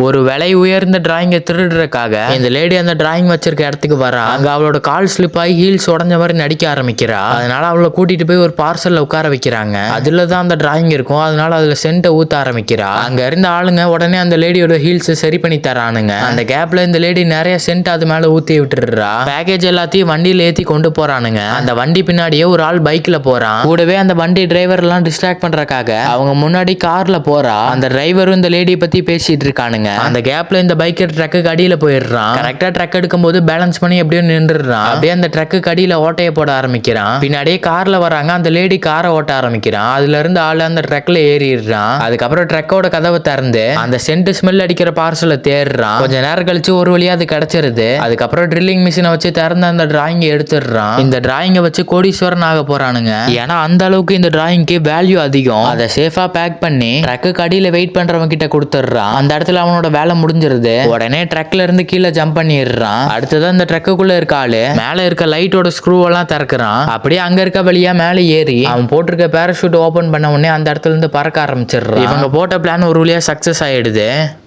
ஒரு விலை உயர்ந்த டிராயிங்கை திருடுறதுக்காக இந்த லேடி அந்த டிராயிங் வச்சிருக்க இடத்துக்கு வரா. அங்க அவளோட கால் ஸ்லிப் ஆகி ஹீல்ஸ் உடஞ்ச மாதிரி நடிக்க ஆரம்பிக்கிறா. அதனால அவளை கூட்டிட்டு போய் ஒரு பார்சல்ல உட்கார வைக்கிறாங்க. அதுல தான் அந்த டிராயிங் இருக்கும். அதனால அதுல சென்ட்டை ஊத்த ஆரம்பிக்கிறா. அங்க இருந்த ஆளுங்க உடனே அந்த லேடியோட ஹீல்ஸ் சரி பண்ணி தரானுங்க அந்த கேப்ல இந்த லேடி நிறைய சென்ட் அது மேல ஊத்தி விட்டுடுறா. பேக்கேஜ் எல்லாத்தையும் வண்டியில ஏத்தி கொண்டு போறானுங்க. அந்த வண்டி பின்னாடியே ஒரு ஆள் பைக்ல போறான். கூடவே அந்த வண்டி டிரைவர் எல்லாம் டிஸ்ட்ராக்ட் பண்றதுக்காக அவங்க முன்னாடி கார்ல போறா. அந்த டிரைவரும் இந்த லேடியை பத்தி பேசிட்டு இருக்கானுங்க. அந்த கேப்ல இந்த பைக்கர் ட்ரக்குக்கு அடியில போயிடுறான். கரெக்டா ட்ரக் எடுக்கும்போது பேலன்ஸ் பண்ணி எப்படியோ நின்றுறான் அப்படியே அந்த ட்ரக்குக்கு அடியில ஓட்டைய போட ஆரம்பிக்கிறான். பின்னாடியே கார்ல வராங்க அந்த லேடி காரை ஓட்ட ஆரம்பிக்கிறான். அதுல இருந்து ஆளு அந்த ட்ரக்ல ஏறிடுறான். அதுக்கப்புறம் ட்ரக்கோட கதவை திறந்து அந்த சென்ட் ஸ்மெல் அடிக்கிற பார்சலை தேடுறான். கொஞ்ச நேரம் கழிச்சு ஒரு வழியா அது கிடைச்சிருது. அதுக்கப்புறம் ட்ரில்லிங் மிஷினை வச்சு திறந்து அந்த டிராயிங்கை எடுத்துடுறான். இந்த டிராயிங்கை வச்சு கோடீஸ்வரன் ஆக போறானுங்க. ஏன்னா அந்த அளவுக்கு இந்த டிராயிங்க்கு வேல்யூ அதிகம். அதை சேஃபா பேக் பண்ணி ட்ரக்கு அடியில வெயிட் பண்றவங்க கிட்ட கொடுத்துடுறான். அந்த இடத்துல அவனோட வேலை முடிஞ்சிருது. உடனே ட்ரக்ல இருந்து கீழே ஜம்ப் பண்ணிடுறான். அடுத்ததான் அந்த ட்ரக்குக்குள்ள இருக்க ஆளு. மேல இருக்க லைட்டோட ஸ்க்ரூ எல்லாம் திறக்கிறான். அப்படியே அங்க இருக்க வழியா மேலே ஏறி அவன் போட்டிருக்க பேராஷூட் ஓபன் பண்ண உடனே அந்த இடத்துல இருந்து பறக்க ஆரம்பிச்சிடுறான். இவங்க போட்ட பிளான் ஒரு வழியா சக்சஸ் ஆயிடுது.